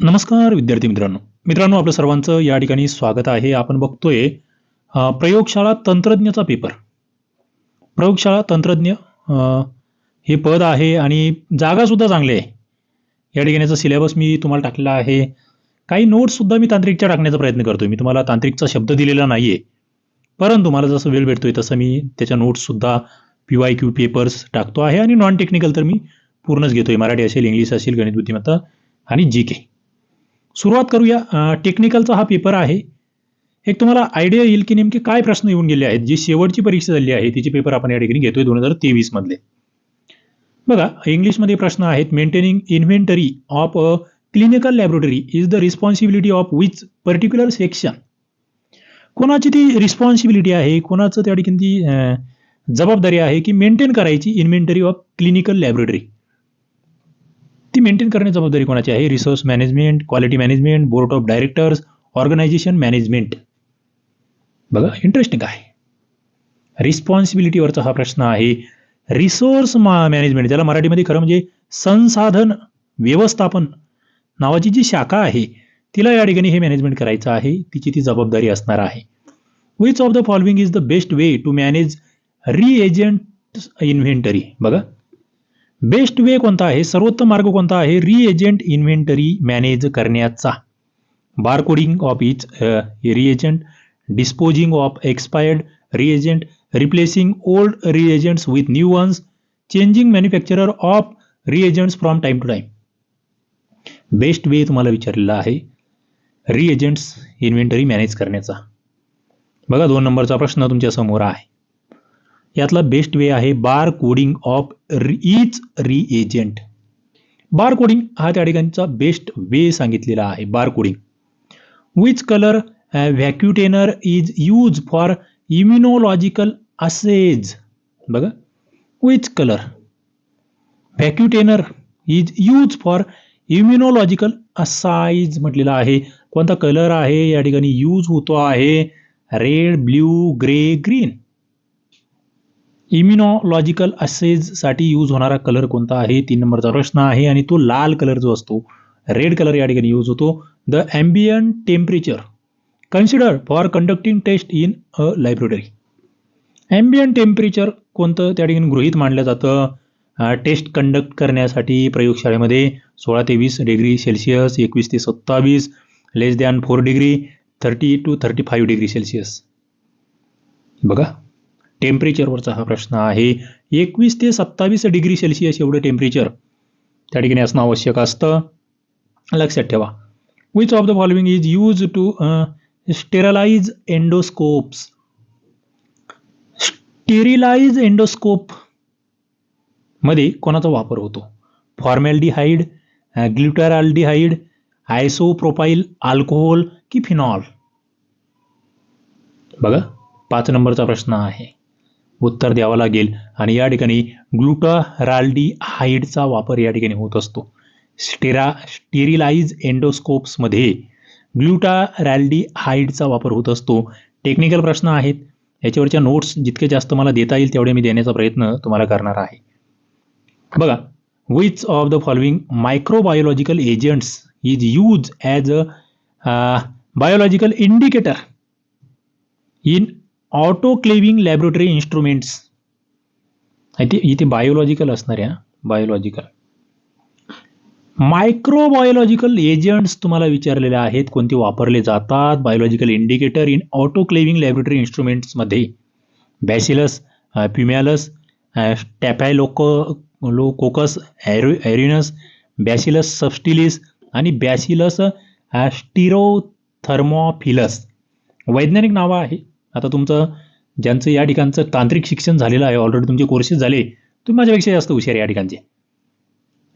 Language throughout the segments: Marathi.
नमस्कार विद्यार्थी मित्रांनो. मित्रांनो आपलं सर्वांचं या ठिकाणी स्वागत आहे. आपण बघतोय प्रयोगशाळा तंत्रज्ञचा पेपर प्रयोगशाळा तंत्रज्ञ हे पद आहे आणि जागा सुद्धा चांगली आहे. या ठिकाणीचा सिलेबस मी तुम्हाला टाकलेला आहे. काही नोट्ससुद्धा मी तांत्रिकच्या टाकण्याचा प्रयत्न करतो मी तुम्हाला तांत्रिकचा शब्द दिलेला नाही आहे परंतु मला जसं वेळ भेटतोय तसं मी त्याच्या नोट्ससुद्धा पी वाय क्यू पेपर्स टाकतो आहे आणि नॉन टेक्निकल तर मी पूर्णच घेतोय. मराठी असेल इंग्लिश असेल गणित बुद्धिमत्ता आणि जी के सुरुवात करूया. टेक्निकलचा हा पेपर आहे. एक तुम्हाला आयडिया येईल की नेमके काय प्रश्न येऊन गेले आहेत जी शेवटची परीक्षा झाली आहे तिचे पेपर आपण या ठिकाणी घेतोय दोन हजार तेवीस मधले. बघा इंग्लिशमध्ये प्रश्न आहेत maintaining inventory of a clinical laboratory is the responsibility of which particular section कोणाची ती रिस्पॉन्सिबिलिटी आहे कोणाचं त्या ठिकाणी ती जबाबदारी आहे की मेंटेन करायची इन्व्हेंटरी ऑफ क्लिनिकल लॅबोरेटरी ती मेंटेन करण्याची जबाबदारी कोणाची आहे? Resource management quality management board of directors organisation management बघा इंटरेस्टिंग आहे. रिस्पॉन्सिबिलिटीवरचा हा प्रश्न आहे. रिसोर्स मॅनेजमेंट ज्याला मराठीमध्ये खरं म्हणजे संसाधन व्यवस्थापन नावाची जी शाखा आहे तिला या ठिकाणी हे मॅनेजमेंट करायचं आहे. तिची ती जबाबदारी असणार आहे. Which of the following is the best way to manage reagent inventory बघा. बेस्ट वे कोणता आहे? सर्वोत्तम मार्ग कोणता आहे? रिएजंट इन्व्हेंटरी मॅनेज करण्याचा. Barcoding of each reagent disposing of expired reagent replacing old reagents with new ones changing manufacturer of reagents from time to time best way तुम्हाला विचारलेला आहे रिएजंट्स इन्व्हेंटरी मॅनेज करण्याचा. बघा दोन नंबरचा प्रश्न तुमच्यासमोर आहे. यातला बेस्ट वे आहे bar coding of each reagent bar coding हा त्या ठिकाणचा बेस्ट वे सांगितलेला आहे bar coding which colour vacutainer is use for immunological assays बघा. Which colour vacutainer is use for immunological assays म्हटलेला आहे. कोणता कलर आहे? या ठिकाणी यूज होतो आहे. Red blue grey green immunological असेजसाठी use होणारा कलर कोणता आहे? तीन नंबरचा प्रश्न आहे आणि तो लाल कलर जो असतो रेड कलर या ठिकाणी यूज होतो. The ambient temperature consider for conducting test in a library ambient temperature कोणतं? त्या ठिकाणी गृहीत मानलं जातं. टेस्ट कंडक्ट करण्यासाठी प्रयोगशाळेमध्ये सोळा ते वीस डिग्री सेल्सिअस एकवीस ते सत्तावीस less than four degree thirty two thirty five degree Celsius बघा. टेम्परेचरवरचा हा प्रश्न आहे. एकवीस ते सत्तावीस डिग्री सेल्सिअस एवढं टेम्परेचर त्या ठिकाणी असणं आवश्यक असतं. लक्षात ठेवा. Which of the following is use to sterilise endoscopes sterilise एंडोस्कोपमध्ये कोणाचा वापर होतो? फॉर्मॅल्डिहाईड ग्ल्युटॅराल्डिहाईड आयसोप्रोपाईल अल्कोहोल की फिनॉल बघा पाच नंबरचा प्रश्न आहे. उत्तर द्यावं लागेल. आणि या ठिकाणी ग्लुटाराल्डिहाईडचा वापर या ठिकाणी होत असतो. स्टेरा स्टेरिलाइज एंडोस्कोप्समध्ये ग्लुटारॅल्डिहाइडचा वापर होत असतो. टेक्निकल प्रश्न आहेत. याच्यावरच्या नोट्स जितके जास्त मला देता येईल तेवढे मी देण्याचा प्रयत्न तुम्हाला करणार आहे. बघा which of the following microbiological agents is use as a biological indicator in autoclaving laboratory instruments इथे इथे बायोलॉजिकल असणार आहे बायोलॉजिकल मायक्रोबायोलॉजिकल एजंट्स तुम्हाला विचारलेले आहेत. कोणते वापरले जातात? Biological indicator in autoclaving laboratory इन्स्ट्रुमेंट्समध्ये bacillus pumilus staphylococcus aureus bacillus subtilis आणि बॅसिलस स्टिरोथर्मोफिलस वैज्ञानिक नावं आहे. आता तुमचं ज्यांचं या ठिकाणचं तांत्रिक शिक्षण झालेलं आहे ऑलरेडी तुमचे कोर्सेस झाले तुम्ही माझ्यापेक्षा जास्त हुशार या ठिकाणचे.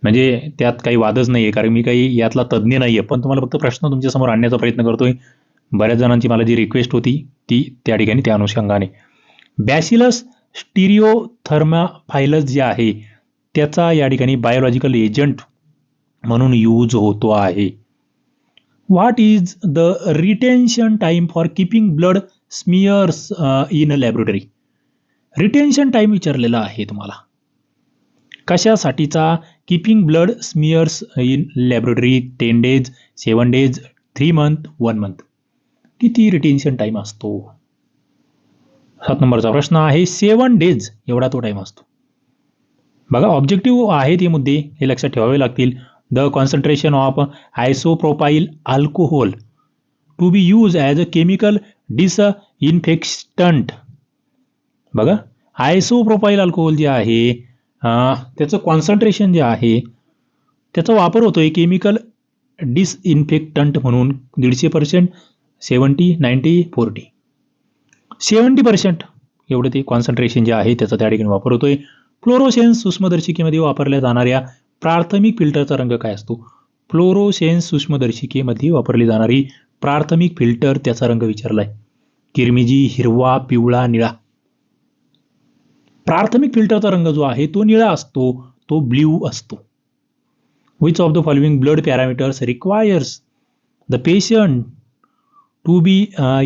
म्हणजे त्यात काही वादच नाही आहे कारण मी काही यातला तज्ज्ञ नाही आहे पण तुम्हाला फक्त प्रश्न तुमच्यासमोर आणण्याचा प्रयत्न करतोय. बऱ्याच जणांची मला जी रिक्वेस्ट होती ती त्या ठिकाणी त्या अनुषंगाने. बॅसिलस स्टिरिओथर्माफायलस जे आहे त्याचा या ठिकाणी बायोलॉजिकल एजंट म्हणून यूज होतो आहे. What is the retention time for keeping blood smears in a laboratory retention time विचारलेला आहे तुम्हाला. कशासाठीचा? Keeping blood smears in laboratory ten days seven days three month one month किती रिटेन्शन टाईम असतो? सात नंबरचा प्रश्न आहे सेवन डेज एवढा तो टाईम असतो. बघा ऑब्जेक्टिव्ह आहेत हे मुद्दे हे लक्षात ठेवावे लागतील. The concentration of isopropyl alcohol to be use as a chemical disinfectant uh, बघा आयसोप्रोपाईल अल्कोहोल जे आहे त्याचं कॉन्सन्ट्रेशन जे आहे त्याचा वापर होतोय केमिकल डिसइन्फेक्टंट म्हणून दीडशे percent seventy ninety forty seventy percent एवढं ते कॉन्सन्ट्रेशन जे आहे त्याचा त्या ठिकाणी वापर होतोय. फ्लोरोसेन्स सूक्ष्मदर्शिकेमध्ये वापरल्या जाणाऱ्या प्राथमिक फिल्टरचा रंग काय असतो? फ्लोरोसेन्स सूक्ष्मदर्शिकेमध्ये वापरली जाणारी प्राथमिक फिल्टर त्याचा रंग विचारलाय. किरमिजी हिरवा पिवळा निळा. प्राथमिक फिल्टरचा रंग जो आहे तो निळा असतो तो ब्ल्यू असतो. Which of the following blood parameters requires the patient to be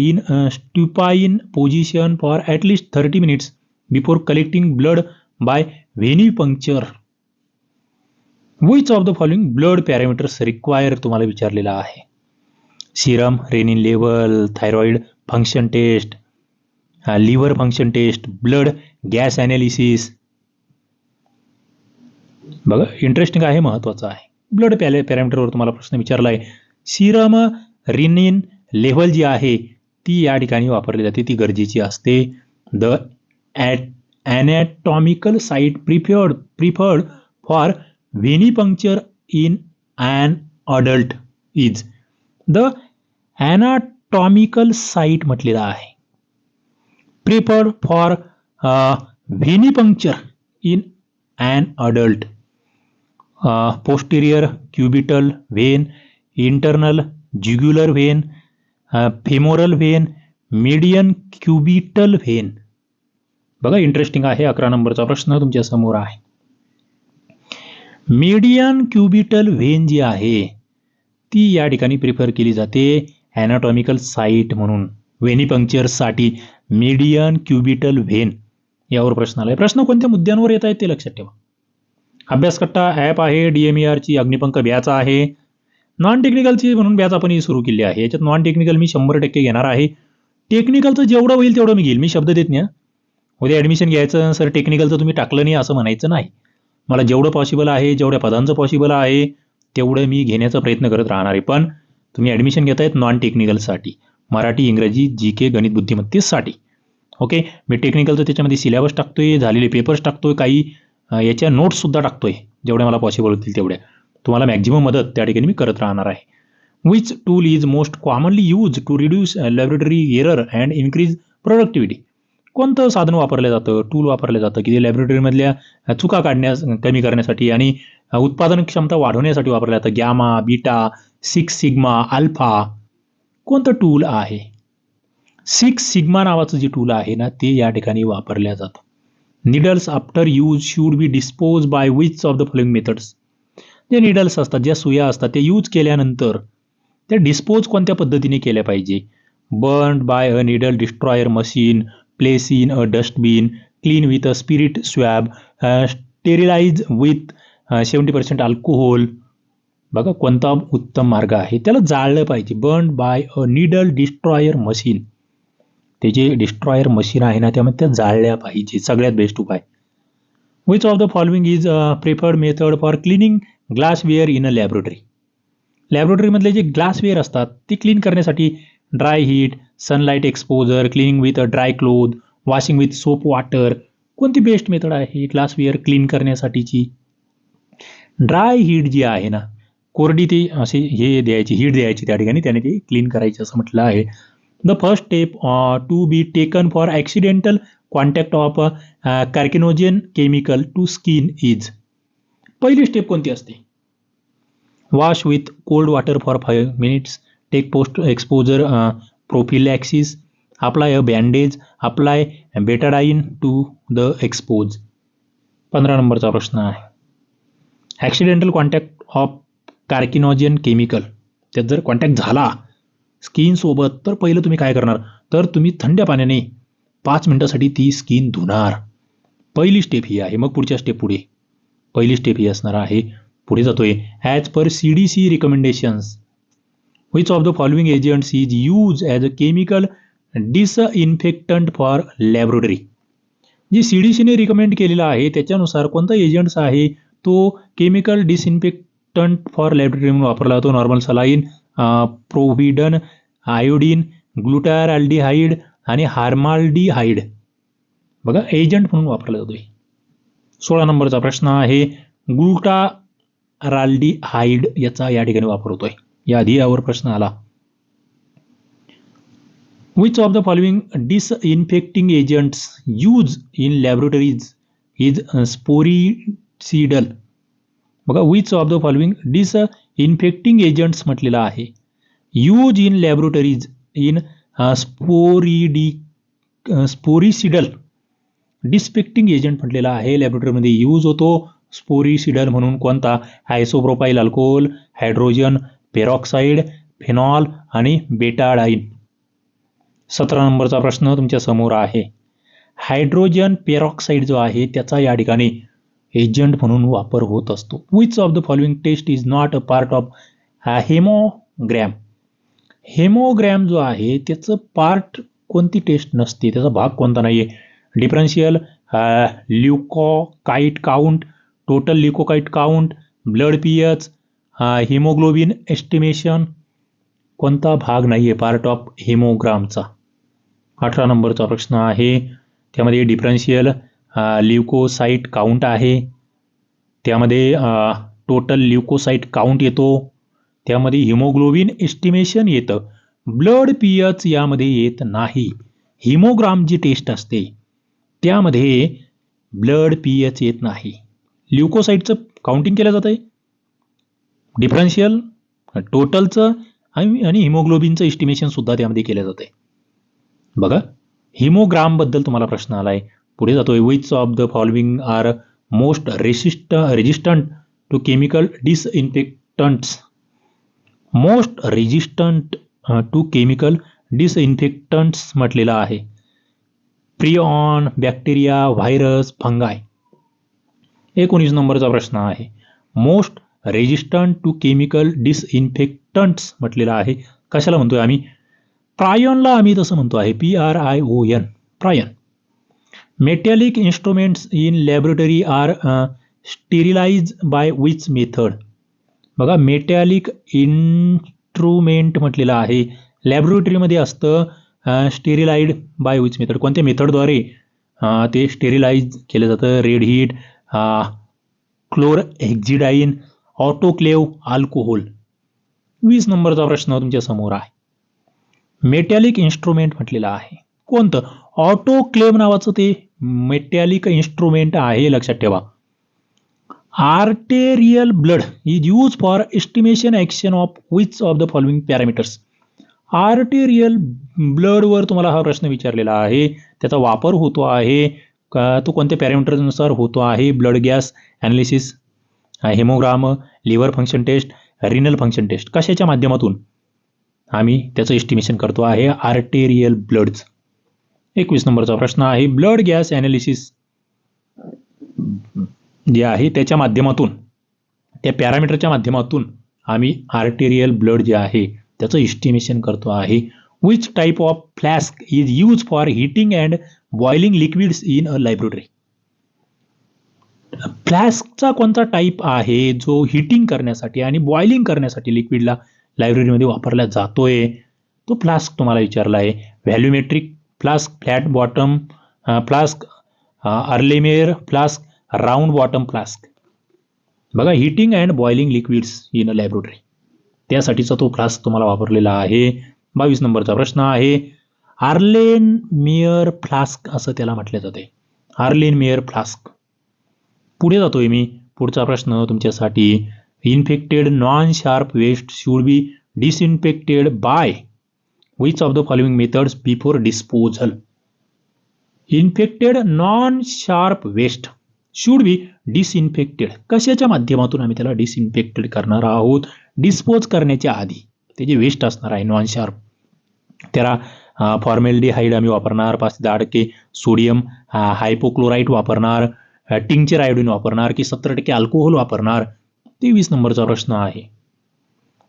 in supine position for at least thirty minutes before collecting blood by venipuncture which of the following blood parameters require तुम्हाला विचारलेला आहे? Serum renin level thyroid function test liver function test blood gas analysis बघा इंटरेस्टिंग आहे महत्त्वाचं आहे. ब्लड पॅले पॅरामीटरवर तुम्हाला प्रश्न विचारला आहे. सिरम रिनिन लेव्हल जी आहे ती या ठिकाणी वापरली जाते. ती गरजेची असते. The at anatomical site preferred preferred for venipuncture in an adult is the anatomical site म्हटलेलं आहे. Preferred for venipuncture in and adult posterior cubital vein internal jugular vein femoral vein median cubital vein बघा इंटरेस्टिंग आहे अकरा नंबरचा प्रश्न तुमच्यासमोर आहे. मीडियन क्युबिटल व्हेन जी आहे ती या ठिकाणी प्रिफर केली जाते. ॲनाटॉमिकल साईट म्हणून व्हेनिपंक्चरसाठी मीडियन क्युबिटल व्हेन यावर प्रश्न आलाय. प्रश्न कोणत्या मुद्द्यांवर येत आहेत ते लक्षात ठेवा. अभ्यासकट्टा ॲप आहे डी एम ई आरची अग्निपंख बॅच आहे. नॉन टेक्निकलची म्हणून बॅच आपण ही सुरू केली आहे. याच्यात नॉन टेक्निकल मी शंभर टक्के घेणार आहे. टेक्निकलचं जेवढं होईल तेवढं मी घेईल. मी शब्द देत नाही उद्या ॲडमिशन घ्यायचं सर टेक्निकलचं तुम्ही टाकलं नाही असं म्हणायचं नाही. मला जेवढं पॉसिबल आहे जेवढ्या पदांचं पॉसिबल आहे तेवढं मी घेण्याचा प्रयत्न करत राहणार आहे. पण तुम्ही ॲडमिशन आहेत नॉन टेक्निकलसाठी मराठी इंग्रजी जी के गणित बुद्धिमत्तेसाठी. ओके मी टेक्निकलचं त्याच्यामध्ये सिलेबस टाकतोय झालेले पेपर्स टाकतोय काही याच्या नोट्ससुद्धा टाकतोय. जेवढ्या मला पॉसिबल होतील तेवढ्या. तुम्हाला मॅक्झिमम मदत त्या ठिकाणी मी करत राहणार आहे. Which tool is most commonly use to reduce laboratory error and increase productivity कोणतं साधन वापरलं जातं? टूल वापरलं जातं? की जे लॅबोरेटरीमधल्या चुका काढण्यास कमी करण्यासाठी आणि उत्पादन क्षमता वाढवण्यासाठी वापरलं जातं? Gamma beta six sigma alpha कोणतं टूल आहे? सिक्स सिग्मा नावाचं जे टूल आहे ना ते या ठिकाणी वापरल्या जातं. Needles after use should be dispose by which of the following methods जे निडल्स असतात ज्या सुया असतात ते यूज केल्यानंतर त्या डिस्पोज कोणत्या पद्धतीने केल्या पाहिजे? Burn by a needle destroyer machine place in a dustbin clean with a spirit swab sterilise with seventy percent alcohol बघा कोणता उत्तम मार्ग आहे. त्याला जाळलं पाहिजे. Burn by a needle destroyer machine ते जे डिस्ट्रॉयर मशीन आहे ना त्यामध्ये त्या जाळल्या पाहिजे. सगळ्यात बेस्ट उपाय. Which of the following is preferred method for cleaning glassware in a laboratory लॅबोरेटरीमधले जे ग्लासवेअर असतात ते क्लीन करण्यासाठी dry heat sunlight exposure cleaning with a dry cloth washing with soap water कोणती बेस्ट मेथड आहे ग्लासवेअर क्लीन करण्यासाठीची? ड्राय हीट जी आहे ना कोरडी ती अशी हे द्यायची हीट द्यायची त्या ठिकाणी त्याने ते क्लीन करायची असं म्हटलं आहे. The first step to be taken for accidental contact of carcinogen chemical to skin is पहिली स्टेप कोणती असते? Wash with cold water for five minutes take post exposure prophylaxis apply a bandage apply Betadine to the expose पंधरा नंबरचा प्रश्न आहे. Accidental contact of carcinogen chemical. त्यात जर कॉन्टॅक्ट झाला स्किनसोबत तर पहिलं तुम्ही काय करणार? तर तुम्ही थंड पाण्याने पाच मिनटासाठी ती स्किन धुणार. पहिली स्टेप ही आहे. मग पुढच्या स्टेप पुढे. पहिली स्टेप ही असणार आहे. पुढे जातोय. As per C D C recommendations which of the following agents is use as a chemical disinfectant for laboratory जे सी डी सीने रिकमेंड केलेलं आहे त्याच्यानुसार कोणता एजंट्स आहे तो केमिकल डिसइन्फेक्टंट फॉर लॅबोरेटरी म्हणून वापरला जातो. Normal saline povidone iodine glutaraldehyde आणि हार्माल्डिहाईड बघा एजंट म्हणून वापरला जातोय. सोळा नंबरचा प्रश्न आहे ग्लुटा राल्डिहाईड याचा या ठिकाणी वापर होतोय. याआधी यावर प्रश्न आला. Which of the following disinfecting agents use in laboratories is sporicidal बघा which of the following disinfecting agents म्हटलेलं आहे? Use in laboratories in स्पोरिडी sporicidal disinfecting agent म्हटलेला आहे. लॅबोरेटरीमध्ये यूज होतो स्पोरिसिडल म्हणून कोणता? Isopropyl alcohol hydrogen peroxide phenol आणि बेटाडाईन सतरा नंबरचा प्रश्न तुमच्यासमोर आहे. हायड्रोजन पेरॉक्साईड जो आहे त्याचा या ठिकाणी एजंट म्हणून वापर होत असतो. Which of the following test is not a part of haemogram haemogram जो आहे त्याचं पार्ट कोणती टेस्ट नसते त्याचा भाग कोणता नाही आहे differential leucocyte count total leucocyte count blood pH haemoglobin estimation कोणता भाग नाही आहे पार्ट ऑफ हेमोग्रामचा अठरा नंबरचा प्रश्न आहे. त्यामध्ये डिफरन्शियल ल्युकोसाईट काउंट आहे. त्यामध्ये टोटल ल्युकोसाईट काउंट येतो. त्यामध्ये हिमोग्लोबिन एस्टिमेशन येतं. ब्लड पी एच यामध्ये येत नाही. हिमोग्राम जी टेस्ट असते त्यामध्ये ब्लड पी एच येत नाही. ल्युकोसाईटचं काउंटिंग केलं जातं आहे डिफरन्शियल टोटलचं आणि आणि हिमोग्लोबिनचं एस्टिमेशनसुद्धा त्यामध्ये केलं जातं आहे बघा हिमोग्रामबद्दल तुम्हाला प्रश्न आला आहे पुढे जातोय. Which of the following are most resist resistant to chemical disinfectants most resistant to chemical disinfectants म्हटलेलं आहे. प्रिऑन बॅक्टेरिया व्हायरस फंगाय एकोणीस नंबरचा प्रश्न आहे. Most resistant to chemical disinfectants म्हटलेलं आहे. कशाला म्हणतोय आम्ही? प्रायॉनला आम्ही तसं म्हणतो आहे. P R I O N prion metallic instruments in laboratory are sterilize by which method बघा मेटॅलिक इन्स्ट्रुमेंट म्हटलेलं आहे. लॅबोरेटरीमध्ये असतं स्टेरिलाइड बाय विच मेथड कोणत्या मेथडद्वारे uh, ते स्टेरिलाइज केलं जातं? Red heat chlorhexidine autoclave alcohol वीस नंबरचा प्रश्न तुमच्यासमोर आहे. मेटॅलिक इन्स्ट्रुमेंट म्हटलेलं आहे. कोणतं? ऑटोक्लेव नावाचं ते मेटॅलिक इन्स्ट्रुमेंट आहे लक्षात ठेवा. Arterial blood is use for estimation action of which of the following parameters arterial ब्लडवर तुम्हाला हा प्रश्न विचारलेला आहे. त्याचा वापर होतो आहे. का तो कोणत्या पॅरामीटरनुसार होतो आहे? Blood gas analysis haemogram liver function test renal function test कशाच्या माध्यमातून? आम्ही त्याचं एस्टिमेशन करतो आहे. आर्टेरियल ब्लडचं एकवीस नंबरचा प्रश्न आहे. ब्लड गॅस ॲनालिसिस जे आहे त्याच्या माध्यमातून त्या पॅरामीटरच्या माध्यमातून आम्ही आर्टेरियल ब्लड जे आहे त्याचं इस्टिमेशन करतो आहे. Which type of flask is use for heating and boiling liquids in a library फ्लॅस्कचा कोणता टाईप आहे जो हिटिंग करण्यासाठी आणि बॉइलिंग करण्यासाठी लिक्विडला लायब्ररीमध्ये वापरला जातोय? तो फ्लास्क तुम्हाला विचारला आहे. Volumetric flask flat bottom flask Erlenmeyer flask round bottom flask. बघा heating and boiling liquids in a laboratory. त्यासाठीचा तो फ्लास्क तुम्हाला वापरलेला आहे. बावीस नंबरचा प्रश्न आहे. आर्लेन मेयर फ्लास्क असं त्याला म्हटलं जाते. Erlenmeyer flask. पुढे जातोय मी. पुढचा प्रश्न तुमच्यासाठी. Infected non sharp waste should be disinfected by which of the following methods before disposal infected non sharp waste should be disinfected कशाच्या माध्यमातून आम्ही त्याला डिसइन्फेक्टेड करणार आहोत? डिस्पोज करण्याच्या आधी. ते जे वेस्ट असणार आहे नॉन शार्प त्याला फॉर्मेल्डिहाईड आम्ही वापरणार. पाच दहा टक्के सोडियम हायपोक्लोराईट वापरणार. टिंचर आयोडीन वापरणार. की सत्तर टक्के अल्कोहोल वापरणार. ते वीस नंबरचा प्रश्न आहे.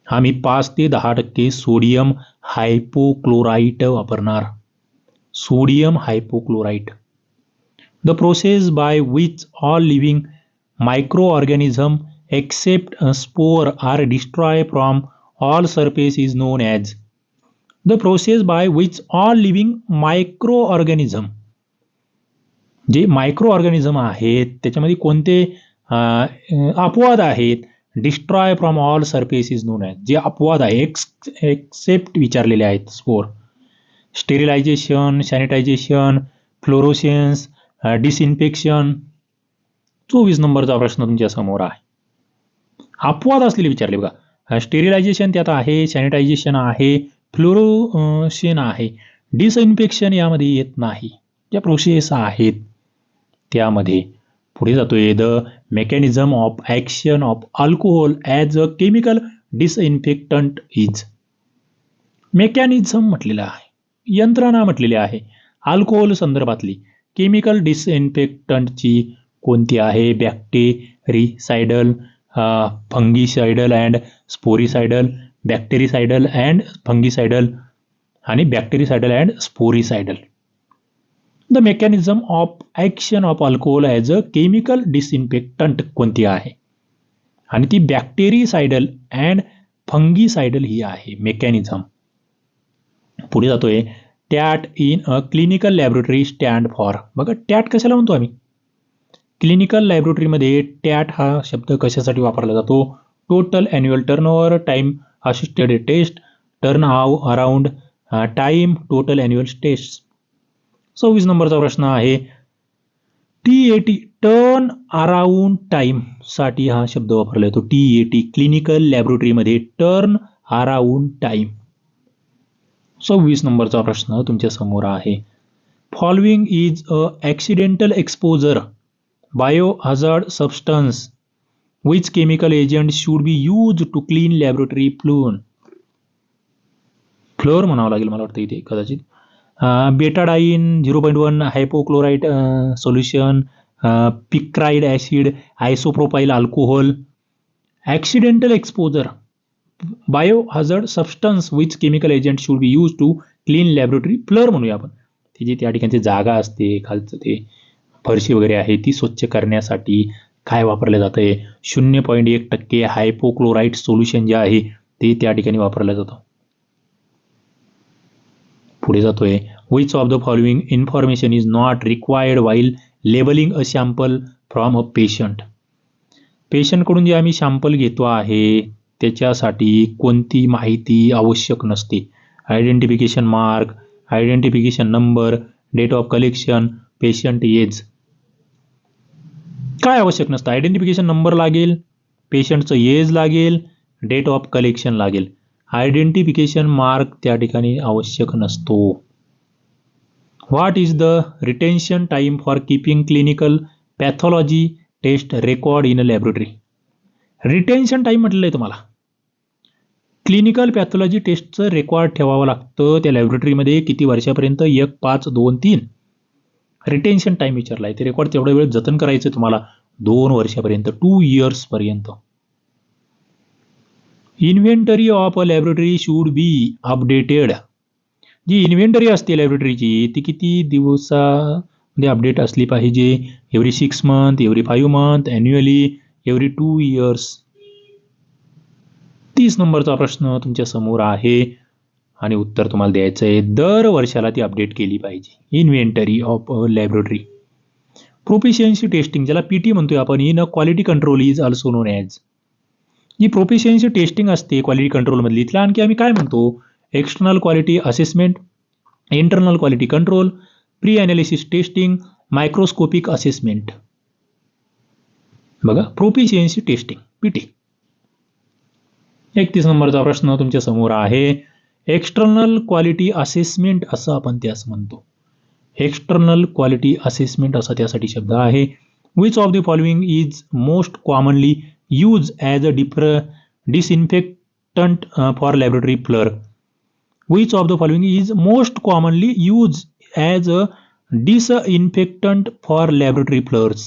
आम्ही पाच ते दहा टक्के सोडियम हायपोक्लोराईट वापरणार. Sodium hypochlorite. The process by which all living micro organism except spore are destroy from all surface is known as the process by which all living micro organism जे मायक्रो ऑर्गॅनिझम आहेत त्याच्यामध्ये कोणते अपवाद आहेत destroy from all surfaces is known आहेत जे अपवाद आहे एक्स एक्सेप्ट विचारलेले आहेत spore sterilization sanitization fluorescence disinfection चोवीस नंबरचा प्रश्न तुमच्यासमोर आहे. अपवाद असलेले विचारले बघा. Uh, स्टेरिलायझेशन त्यात आहे सॅनिटायझेशन आहे फ्लोरोसेन आहे. डिसइन्फेक्शन यामध्ये येत नाही. ज्या प्रोसेस आहेत त्यामध्ये पुढे जातोय the mechanism of action of alcohol as a chemical disinfectant is mechanism म्हटलेलं आहे. यंत्रणा म्हटलेली आहे. अल्कोहोल संदर्भातली केमिकल डिसइन्फेक्टंटची कोणती आहे? बॅक्टेरिसायडल फंगिसायडल अँड स्पोरिसायडल बॅक्टेरिसायडल अँड फंगिसायडल आणि bactericidal and sporicidal the mechanism of action of alcohol as a chemical disinfectant कोणती आहे? आणि ती बॅक्टेरिसायडल अँड फंगीसायडल ही आहे मेकॅनिझम पुढे जातोय TAT in a clinical laboratory stand for बघा टॅट कशाला म्हणतो आम्ही? क्लिनिकल लॅबोरेटरीमध्ये टॅट हा शब्द कशासाठी वापरला जातो? Total annual turnover time assisted test turn आव around time total annual test सव्वीस नंबरचा प्रश्न आहे. T A T turn around टाईमसाठी हा शब्द वापरला जातो. टी ए टी क्लिनिकल लॅबोरेटरीमध्ये टर्न अराऊंड टाईम सव्वीस नंबरचा प्रश्न तुमच्यासमोर आहे. Following is a accidental exposure biohazard substance which chemical agent should be use to clean laboratory फ्लून floor म्हणावं लागेल मला वाटतं इथे कदाचित. Betadine zero point one hypochloride solution picride acid isopropyl alcohol accidental exposure biohazard substance which chemical agent should be use to clean laboratory floor म्हणूया आपण. ते जे त्या ठिकाणची जागा असते खालचं ते फरशी वगैरे आहे ती स्वच्छ करण्यासाठी काय वापरलं जातं आहे शून्य पॉईंट एक टक्के हायपोक्लोराईड सोल्युशन जे आहे ते त्या ठिकाणी वापरलं जातं. पुढे जातोय. Which of the following information is not required while labelling a sample from a patient पेशंटकडून जे आम्ही सॅम्पल घेतो आहे त्याच्यासाठी कोणती माहिती आवश्यक नसते. Identification mark identification number date of collection patient age काय आवश्यक नसतं? आयडेंटिफिकेशन नंबर लागेल पेशंटचं एज लागेल डेट ऑफ कलेक्शन लागेल. आयडेंटिफिकेशन मार्क त्या ठिकाणी आवश्यक नसतो. What is the retention time for keeping clinical pathology test record in a laboratory retention time म्हटलं आहे तुम्हाला. क्लिनिकल पॅथॉलॉजी टेस्टचं रेकॉर्ड ठेवावं लागतं त्या लॅबोरेटरीमध्ये किती वर्षापर्यंत? एक पाच दोन तीन. रिटेन्शन टाईम विचारला आहे ते रेकॉर्ड तेवढ्या वेळ जतन करायचं तुम्हाला. दोन वर्षापर्यंत two इयर्सपर्यंत inventory of a laboratory should be updated G inventory असते लॅबोरेटरीची ती किती दिवसामध्ये अपडेट असली पाहिजे? Every six month every five month annually every two years तीस नंबरचा प्रश्न तुमच्यासमोर आहे आणि उत्तर तुम्हाला द्यायचं आहे. दर वर्षाला ती अपडेट केली पाहिजे. Inventory of a laboratory proficiency testing ज्याला पी टी म्हणतोय आपण in a quality control is also known as G proficiency testing असते क्वालिटी कंट्रोलमधली तिला आणखी आम्ही काय म्हणतो? External quality assessment internal quality control pre analysis testing microscopic assessment बघा प्रोफिशियन्सी टेस्टिंग पीटी एकतीस नंबरचा प्रश्न तुमच्यासमोर आहे. एक्सटर्नल क्वालिटी असेसमेंट असं आपण त्यास म्हणतो. एक्सटर्नल क्वालिटी असेसमेंट असा त्यासाठी शब्द आहे. Which of the following is most commonly use as a differ disinfectant for laboratory floor which of the following is most commonly use as a disinfectant for laboratory floors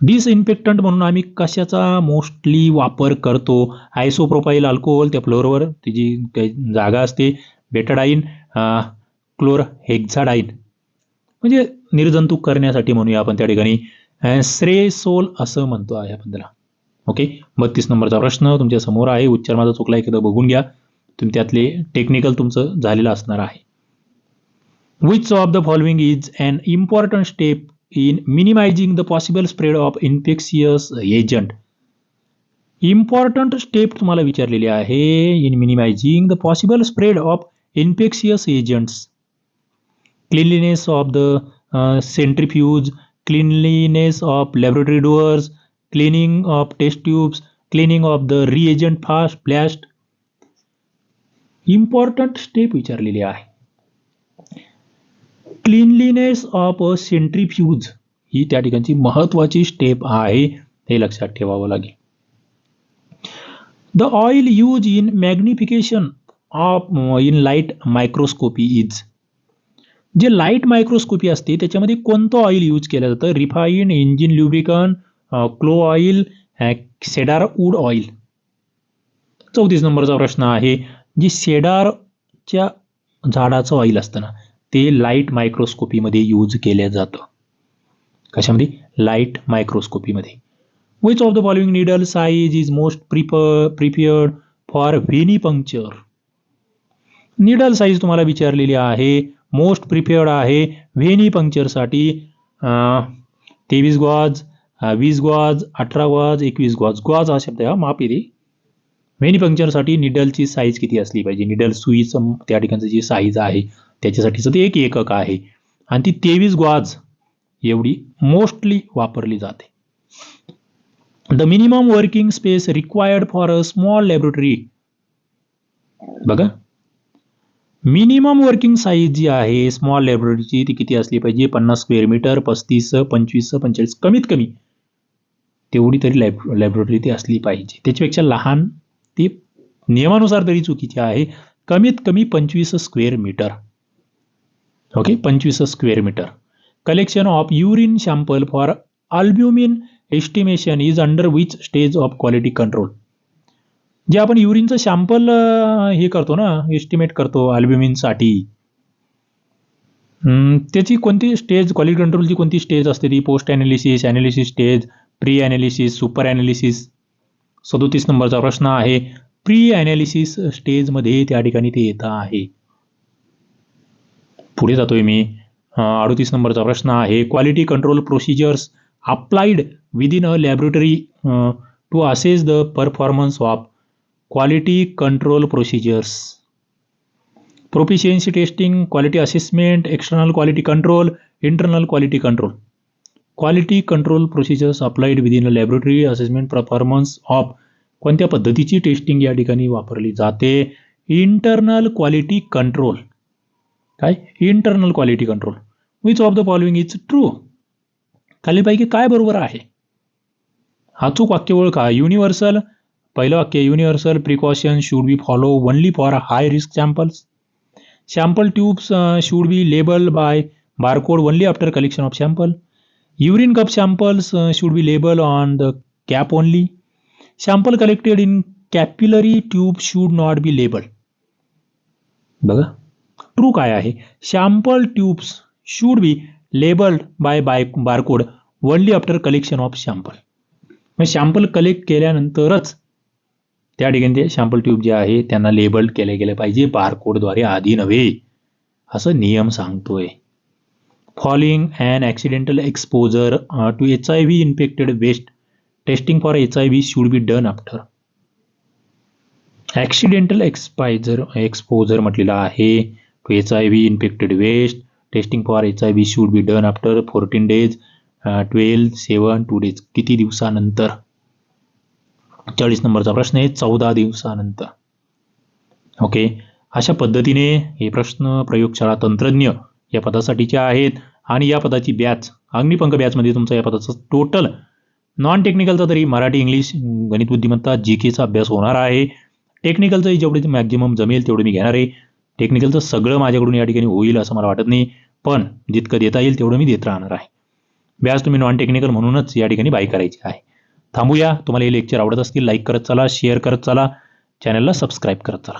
disinfectant म्हणून आम्ही कशाचा मोस्टली वापर करतो? आयसोप्रोपाईल अल्कोहोल त्या फ्लोअरवर त्याची काही जागा असते बेटाडाईन क्लोर हेक्झाडाईन म्हणजे निर्जंतुक करण्यासाठी म्हणूया आपण त्या ठिकाणी. श्रेसोल असं म्हणतो आहे आपण त्याला. ओके बत्तीस नंबरचा प्रश्न तुमच्यासमोर आहे. उच्चार माझा चुकला एकदा बघून घ्या. तुम्ही त्यातले टेक्निकल तुमचं झालेलं असणार आहे. Which of the following is an important step in minimizing the possible spread of infectious agent important step तुम्हाला विचारलेली आहे. In minimizing the possible spread of infectious agents cleanliness of the centrifuge cleanliness of laboratory doors cleaning of test tubes cleaning of the reagent fast flask important step विचारलेली आहे. क्लिनलीनेस ऑफ अ सेंट्रीफ्यूज ही त्या ठिकाणची महत्वाची स्टेप आहे हे लक्षात ठेवावं लागेल. The oil use in magnification of in light microscopy is जे लाइट मायक्रोस्कोपी असते त्याच्यामध्ये कोणतं ऑइल यूज केलं जातं? Refine engine lubricant clove oil cedar wood oil चौतीस नंबरचा प्रश्न आहे जे सेडारच्या झाडाचं ऑइल असतं ना ते लाइट मायक्रोस्कोपीमध्ये यूज केलं जातं. कशामध्ये? Light मायक्रोस्कोपीमध्ये which of the following needle size is most prep prepared for venipuncture needle size तुम्हाला विचारलेली आहे मोस्ट प्रिफेअर्ड आहे व्हेनी पंक्चरसाठी. तेवीस ग्वाज वीस ग्वाज अठरा ग्वाज एकवीस ग्वाज. ग्वाज हा शब्द आहे हा माप येते. व्हेनी पंक्चरसाठी निडलची साईज किती असली पाहिजे? निडल सुईचं त्या ठिकाणचं जी साईज आहे त्याच्यासाठीचं ते एक एकक आहे. आणि ती तेवीस ग्वाज एवढी मोस्टली वापरली जाते. The minimum working space required for a small laboratory बघा. मिनिमम वर्किंग साईज जी आहे स्मॉल लायब्ररीची ती किती असली पाहिजे? पन्नास स्क्वेअर मीटर पस्तीस पंचवीस पंचेचाळीस कमीत कमी. तेवढी तरी लायब लायब्ररी ती असली पाहिजे. त्याच्यापेक्षा लहान ती नियमानुसार तरी चुकीची आहे. कमीत कमी पंचवीस स्क्वेअर मीटर ओके पंचवीस square metre collection of urine sample for albumin estimation is under which stage of quality control जे आपण युरिनचं सॅम्पल हे करतो ना एस्टिमेट करतो अल्ब्युमिनसाठी त्याची कोणती स्टेज क्वालिटी कंट्रोलची कोणती स्टेज असते ती? Post analysis analysis stage pre analysis super analysis सदोतीस नंबरचा प्रश्न आहे. प्री ॲनालिसिस स्टेजमध्ये त्या ठिकाणी ते येतं आहे. पुढे जातोय मी. अडतीस नंबरचा प्रश्न आहे. Quality control procedures applied within a laboratory to assess the performance of quality control procedures. Proficiency testing quality assessment external quality control internal quality control quality control procedures applied within a laboratory assessment performance of कोणत्या पद्धतीची टेस्टिंग या ठिकाणी वापरली जाते? इंटरनल क्वालिटी कंट्रोल काय? Internal quality control which of the following is true खालीपैकी काय बरोबर आहे? अचूक वाक्यवळ का? युनिव्हर्सल पहिलं वाक्य universal precaution should be follow only for high risk samples sample tubes should be label by barcode only after collection of sample urine cup samples should be label on the cap only sample collected in capillary tube should not be label बघा. ट्रू काय आहे? Sample tubes should be labelled by by barcode only after collection of sample मग सॅम्पल कलेक्ट केल्यानंतरच त्या ठिकाणी ते सॅम्पल ट्यूब जे आहे, त्यांना लेबल्ड केले गेले पाहिजे बारकोडद्वारे आधी नव्हे. असं नियम सांगतोय. Falling and accidental exposure to H I V infected waste testing for H I V should be done after accidental exposure exposure म्हटलेलं आहे. To H I V infected waste testing for H I V should be done after fourteen days twelve seven two days किती दिवसानंतर? चाळीस नंबरचा प्रश्न आहे चौदा दिवसानंतर. ओके अशा पद्धतीने हे प्रश्न प्रयोगशाळा तंत्रज्ञ या पदासाठीचे आहेत आणि या पदाची बॅच अग्निपंख बॅचमध्ये तुमचा या पदाचा टोटल नॉन टेक्निकलचा तरी मराठी इंग्लिश गणित बुद्धिमत्ता जी केचा अभ्यास होणार आहे. टेक्निकलचंही जेवढे मॅक्झिमम जमेल तेवढं मी घेणार आहे. टेक्निकलचं सगळं माझ्याकडून या ठिकाणी होईल असं मला वाटत नाही. पण जितकं देता येईल तेवढं मी देत राहणार आहे. बॅच तुम्ही नॉन टेक्निकल म्हणूनच या ठिकाणी बाय करायची आहे. थांबूया. तुम्हाला हे लेक्चर आवडत असतील लाईक करत चला शेअर करत चला. चॅनलला सबस्क्राईब करत चला.